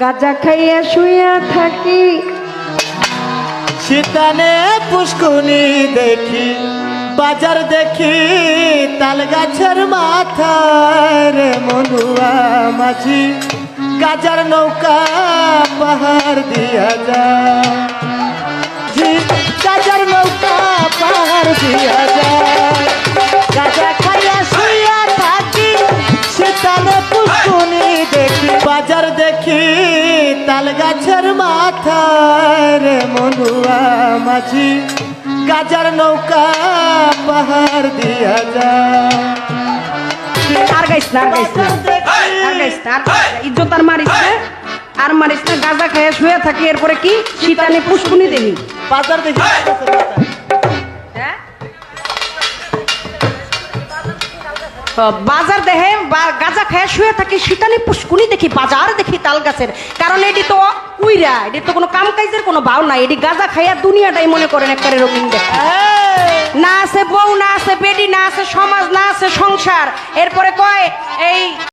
গাজা খাইয়া শুইয়া থাকি। শীতানে পুষ্কুনি দেখি, বাজার দেখি, তাল গাছের মাথায় রে মনুয়া মাঝি গাজার নৌকা পাহাড় দিয়া যায়। গাজার নৌকা পাহাড় দিয়া তাল গাছের মাথায় রে মনুয়া মাঝি গাজার নৌকা পাহাড় দিয়া যায়। আর গাইস না আর গাইস না। আর গাইস না আর ইজ্জত আর মারিস না। আর মারিস না গাজা খেয়ে শুয়ে থাকে এরপরে কি? সীতানি পুষ্কুনি দেনি বাজার দেখি। বাজার দেখে বা- গাজা খায় শুয়ে থাকি শীতালি পুষ্কুনি দেখি বাজার দেখি তাল গাছের। কারণ এটি তো কুইরা এটি তো কোনো কাম কাজের কোনো ভাব নাই এটি গাঁজা খাইয়া দুনিয়াটাই মনে করেন একটা রঙিন দেখে না আছে বউ না আছে বেডি না আছে সমাজ না আছে সংসার। এরপরে কয় এই